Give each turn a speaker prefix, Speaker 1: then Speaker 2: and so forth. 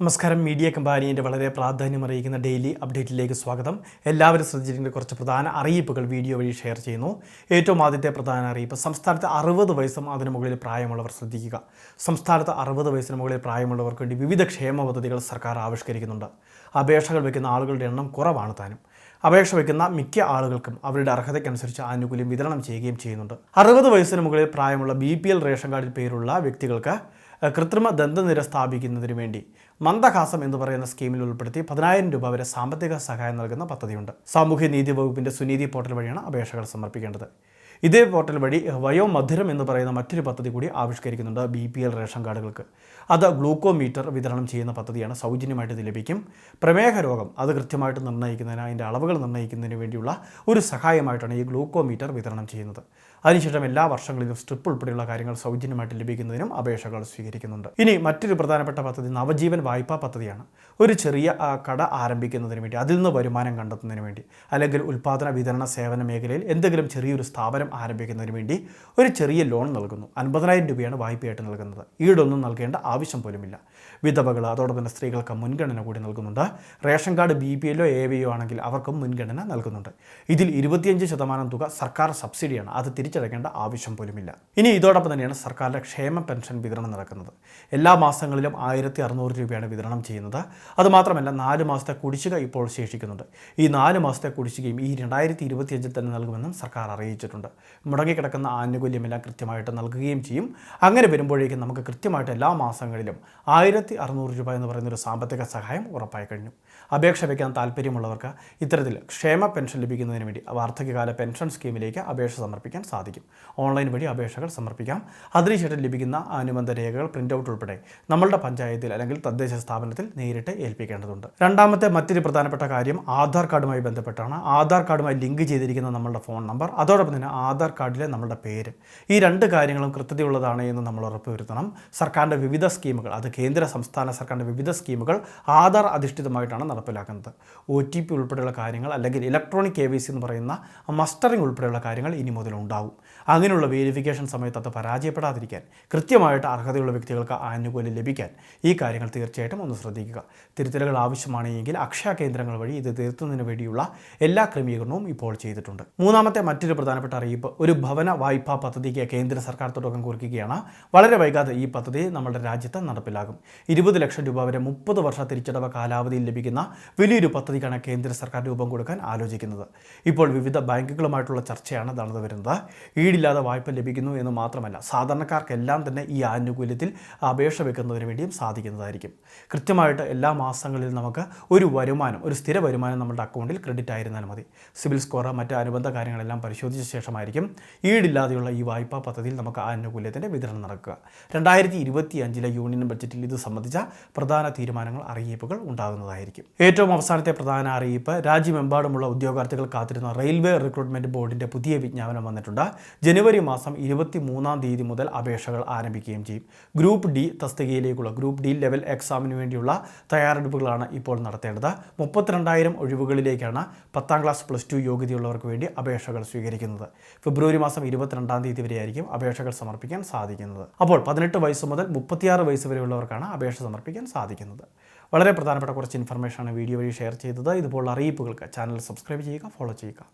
Speaker 1: നമസ്കാരം. മീഡിയ കമ്പാനിയുടെ വളരെ പ്രാധാന്യം അറിയിക്കുന്ന ഡെയിലി അപ്ഡേറ്റിലേക്ക് സ്വാഗതം. എല്ലാവരും ശ്രദ്ധിച്ചിരിക്കുന്ന കുറച്ച് പ്രധാന അറിയിപ്പുകൾ വീഡിയോ വഴി ഷെയർ ചെയ്യുന്നു. ഏറ്റവും ആദ്യത്തെ പ്രധാന അറിയിപ്പ് സംസ്ഥാനത്ത് അറുപത് വയസ്സും അതിന് മുകളിൽ പ്രായമുള്ളവർ ശ്രദ്ധിക്കുക. സംസ്ഥാനത്ത് അറുപത് വയസ്സിന് മുകളിൽ പ്രായമുള്ളവർക്ക് വേണ്ടി വിവിധ ക്ഷേമ പദ്ധതികൾ സർക്കാർ ആവിഷ്കരിക്കുന്നുണ്ട്. അപേക്ഷകൾ വയ്ക്കുന്ന ആളുകളുടെ എണ്ണം കുറവാണ് താനും. അപേക്ഷ വയ്ക്കുന്ന മിക്ക ആളുകൾക്കും അവരുടെ അർഹതയ്ക്കനുസരിച്ച് ആനുകൂല്യം വിതരണം ചെയ്യുകയും ചെയ്യുന്നുണ്ട്. അറുപത് വയസ്സിന് മുകളിൽ പ്രായമുള്ള ബി റേഷൻ കാർഡിൽ പേരുള്ള വ്യക്തികൾക്ക് കൃത്രിമ ദന്തനിര സ്ഥാപിക്കുന്നതിന് വേണ്ടി മന്ദഹാസം എന്ന് പറയുന്ന സ്കീമിൽ ഉൾപ്പെടുത്തി പതിനായിരം രൂപ വരെ സാമ്പത്തിക സഹായം നൽകുന്ന പദ്ധതിയുണ്ട്. സാമൂഹ്യനീതി വകുപ്പിന്റെ സുനീതി പോർട്ടൽ വഴിയാണ് അപേക്ഷകൾ സമർപ്പിക്കേണ്ടത്. ഇതേ പോർട്ടൽ വഴി വയോമധുരം എന്ന് പറയുന്ന മറ്റൊരു പദ്ധതി കൂടി ആവിഷ്കരിക്കുന്നുണ്ട് ബി പി എൽ റേഷൻ കാർഡുകൾക്ക്. അത് ഗ്ലൂക്കോമീറ്റർ വിതരണം ചെയ്യുന്ന പദ്ധതിയാണ്. സൗജന്യമായിട്ട് ഇത് ലഭിക്കും. പ്രമേഹ രോഗം അത് കൃത്യമായിട്ട് നിർണയിക്കുന്നതിന് അതിന്റെ അളവുകൾ നിർണയിക്കുന്നതിന് വേണ്ടിയുള്ള ഒരു സഹായമായിട്ടാണ് ഈ ഗ്ലൂക്കോമീറ്റർ വിതരണം ചെയ്യുന്നത്. അതിനുശേഷം എല്ലാ വർഷങ്ങളിലും സ്ട്രിപ്പ് ഉൾപ്പെടെയുള്ള കാര്യങ്ങൾ സൗജന്യമായിട്ട് ലഭിക്കുന്നതിനും അപേക്ഷകൾ സ്വീകരിക്കുന്നുണ്ട്. ഇനി മറ്റൊരു പ്രധാനപ്പെട്ട പദ്ധതി നവജീവൻ വായ്പാ പദ്ധതിയാണ്. ഒരു ചെറിയ കട ആരംഭിക്കുന്നതിന് വേണ്ടി അതിൽ നിന്ന് വരുമാനം കണ്ടെത്തുന്നതിന് വേണ്ടി അല്ലെങ്കിൽ ഉൽപ്പാദന വിതരണ സേവന മേഖലയിൽ എന്തെങ്കിലും ചെറിയൊരു സ്ഥാപനം ആരംഭിക്കുന്നതിന് വേണ്ടി ഒരു ചെറിയ ലോൺ നൽകുന്നു. അൻപതിനായിരം രൂപയാണ് വായ്പയായിട്ട് നൽകുന്നത്. ഈടൊന്നും നൽകേണ്ട ആവശ്യം പോലുമില്ല. വിധവകൾ അതോടൊപ്പം തന്നെ സ്ത്രീകൾക്ക് മുൻഗണന കൂടി നൽകുന്നുണ്ട്. റേഷൻ കാർഡ് ബി പി എല്ലോ എ വിയോ ആണെങ്കിൽ അവർക്കും മുൻഗണന നൽകുന്നുണ്ട്. ഇതിൽ ഇരുപത്തിയഞ്ച് ശതമാനം തുക സർക്കാർ സബ്സിഡിയാണ്. അത് തിരിച്ചടയ്ക്കേണ്ട ആവശ്യം പോലുമില്ല. ഇനി ഇതോടൊപ്പം തന്നെയാണ് സർക്കാരിന്റെ ക്ഷേമ പെൻഷൻ വിതരണം നടക്കുന്നത്. എല്ലാ മാസങ്ങളിലും ആയിരത്തി അറുന്നൂറ് രൂപയാണ് വിതരണം ചെയ്യുന്നത്. അതുമാത്രമല്ല നാല് മാസത്തെ കുടിശ്ശിക ഇപ്പോൾ ശേഷിക്കുന്നുണ്ട്. ഈ നാല് മാസത്തെ കുടിശ്ശികയും ഈ രണ്ടായിരത്തി ഇരുപത്തിയഞ്ചിൽ തന്നെ നൽകുമെന്നും സർക്കാർ അറിയിച്ചിട്ടുണ്ട്. മുടങ്ങിക്കിടക്കുന്ന ആനുകൂല്യമെല്ലാം കൃത്യമായിട്ട് നൽകുകയും ചെയ്യും. അങ്ങനെ വരുമ്പോഴേക്കും നമുക്ക് കൃത്യമായിട്ട് എല്ലാ മാസങ്ങളിലും ആയിരത്തി അറുന്നൂറ് രൂപ എന്ന് പറയുന്ന ഒരു സാമ്പത്തിക സഹായം ഉറപ്പായി കഴിഞ്ഞു. അപേക്ഷ വയ്ക്കാൻ താല്പര്യമുള്ളവർക്ക് ഇത്തരത്തിൽ ക്ഷേമ പെൻഷൻ ലഭിക്കുന്നതിന് വേണ്ടി വാർദ്ധക്യകാല പെൻഷൻ സ്കീമിലേക്ക് അപേക്ഷ സമർപ്പിക്കാൻ സാധിക്കും. ഓൺലൈൻ വഴി അപേക്ഷകൾ സമർപ്പിക്കാം. അതിനുശേഷം ലഭിക്കുന്ന അനുബന്ധ രേഖകൾ പ്രിന്റ് ഔട്ട് ഉൾപ്പെടെ നമ്മളുടെ പഞ്ചായത്തിൽ അല്ലെങ്കിൽ തദ്ദേശ സ്ഥാപനത്തിൽ നേരിട്ട് ഏൽപ്പിക്കേണ്ടതുണ്ട്. രണ്ടാമത്തെ മറ്റൊരു പ്രധാനപ്പെട്ട കാര്യം ആധാർ കാർഡുമായി ബന്ധപ്പെട്ടാണ്. ആധാർ കാർഡുമായി ലിങ്ക് ചെയ്തിരിക്കുന്ന നമ്മളുടെ ഫോൺ നമ്പർ. അതോടൊപ്പം തന്നെ ആധാർ കാർഡിലെ നമ്മളുടെ പേര്. ഈ രണ്ട് കാര്യങ്ങളും കൃത്യതയുള്ളതാണ് എന്ന് നമ്മൾ ഉറപ്പുവരുത്തണം. സർക്കാരിന്റെ വിവിധ സ്കീമുകൾ അത് കേന്ദ്ര സംസ്ഥാന സർക്കാരിന്റെ വിവിധ സ്കീമുകൾ ആധാർ അധിഷ്ഠിതമായിട്ടാണ് നടപ്പിലാക്കുന്നത്. ഒ ടി പി ഉൾപ്പെടെയുള്ള കാര്യങ്ങൾ അല്ലെങ്കിൽ ഇലക്ട്രോണിക് കെ വി സി എന്ന് പറയുന്ന മസ്റ്ററിംഗ് ഉൾപ്പെടെയുള്ള കാര്യങ്ങൾ ഇനി മുതൽ ഉണ്ടാവും അങ്ങനെയുള്ള വെരിഫിക്കേഷൻ സമയത്ത് അത് പരാജയപ്പെടാതിരിക്കാൻ കൃത്യമായിട്ട് അർഹതയുള്ള വ്യക്തികൾക്ക് ആനുകൂല്യം ലഭിക്കാൻ ഈ കാര്യങ്ങൾ തീർച്ചയായിട്ടും ഒന്ന് ശ്രദ്ധിക്കുക. തിരുത്തലുകൾ ആവശ്യമാണെങ്കിൽ അക്ഷയ കേന്ദ്രങ്ങൾ വഴി ഇത് തീർത്തുന്നതിന് വേണ്ടിയുള്ള എല്ലാ ക്രമീകരണവും ഇപ്പോൾ ചെയ്തിട്ടുണ്ട്. മൂന്നാമത്തെ മറ്റൊരു പ്രധാനപ്പെട്ട അറിയിപ്പ് ഒരു ഭവന വായ്പാ പദ്ധതിക്ക് കേന്ദ്ര സർക്കാർ തുടക്കം കുറിക്കുകയാണ്. വളരെ വൈകാതെ ഈ പദ്ധതി നമ്മുടെ രാജ്യത്ത് നടപ്പിലാകും. ഇരുപത് ലക്ഷം രൂപ വരെ മുപ്പത് വർഷ തിരിച്ചടവ് കാലാവധിയിൽ ലഭിക്കുന്ന വലിയൊരു പദ്ധതിക്കാണ് കേന്ദ്ര സർക്കാർ രൂപം കൊടുക്കാൻ ആലോചിക്കുന്നത്. ഇപ്പോൾ വിവിധ ബാങ്കുകളുമായിട്ടുള്ള ചർച്ചയാണ് നടന്നു വരുന്നത്. ഈടില്ലാതെ വായ്പ ലഭിക്കുന്നു എന്ന് മാത്രമല്ല സാധാരണക്കാർക്കെല്ലാം തന്നെ ഈ ആനുകൂല്യത്തിൽ അപേക്ഷ വെക്കുന്നതിന് വേണ്ടിയും സാധിക്കുന്നതായിരിക്കും. കൃത്യമായിട്ട് എല്ലാ മാസങ്ങളിൽ നമുക്ക് ഒരു വരുമാനം ഒരു സ്ഥിര വരുമാനം നമ്മുടെ അക്കൗണ്ടിൽ ക്രെഡിറ്റ് ആയിരുന്നാൽ മതി. സിവിൽ സ്കോർ മറ്റ് അനുബന്ധ കാര്യങ്ങളെല്ലാം പരിശോധിച്ച ശേഷമായിരിക്കും ഈടില്ലാതെയുള്ള ഈ വായ്പാ പദ്ധതിയിൽ നമുക്ക് ആനുകൂല്യത്തിന്റെ വിതരണം നടക്കുക. രണ്ടായിരത്തി ഇരുപത്തി അഞ്ചിലെ യൂണിയൻ ബഡ്ജറ്റിൽ ഇത് സംബന്ധിച്ച പ്രധാന തീരുമാനങ്ങൾ അറിയിപ്പുകൾ ഉണ്ടാകുന്നതായിരിക്കും. ഏറ്റവും അവസാനത്തെ പ്രധാന അറിയിപ്പ് രാജ്യമെമ്പാടുമുള്ള ഉദ്യോഗാർത്ഥികൾ കാത്തിരുന്ന റെയിൽവേ റിക്രൂട്ട്മെന്റ് ബോർഡിന്റെ പുതിയ വിജ്ഞാപനം വന്നിട്ടുണ്ട്. ജനുവരി മാസം ഇരുപത്തി മൂന്നാം തീയതി മുതൽ അപേക്ഷകൾ ആരംഭിക്കുകയും ചെയ്യും. ഗ്രൂപ്പ് ഡി തസ്തികയിലേക്കുള്ള ഗ്രൂപ്പ് ഡി ലെവൽ എക്സാമിന് വേണ്ടിയുള്ള തയ്യാറെടുപ്പുകളാണ് ഇപ്പോൾ നടത്തേണ്ടത്. മുപ്പത്തിരണ്ടായിരം ഒഴിവുകളിലേക്കാണ് പത്താം ക്ലാസ് പ്ലസ് ടു യോഗ്യതയുള്ളവർക്ക് വേണ്ടി അപേക്ഷകൾ സ്വീകരിക്കുന്നത്. ഫെബ്രുവരി മാസം ഇരുപത്തിരണ്ടാം തീയതി വരെയായിരിക്കും അപേക്ഷകൾ സമർപ്പിക്കാൻ സാധിക്കുന്നത്. അപ്പോൾ പതിനെട്ട് വയസ്സ് മുതൽ മുപ്പത്തിയാറ് വയസ്സ് വരെയുള്ളവർക്കാണ് അപേക്ഷ സമർപ്പിക്കാൻ സാധിക്കുന്നത്. വളരെ പ്രധാനപ്പെട്ട കുറച്ച് ഇൻഫർമേഷനാണ് വീഡിയോ വഴി ഷെയർ ചെയ്തത്. ഇതുപോലുള്ള അറിയിപ്പുകൾക്ക് ചാനൽ സബ്സ്ക്രൈബ് ചെയ്യുക ഫോളോ ചെയ്യുക.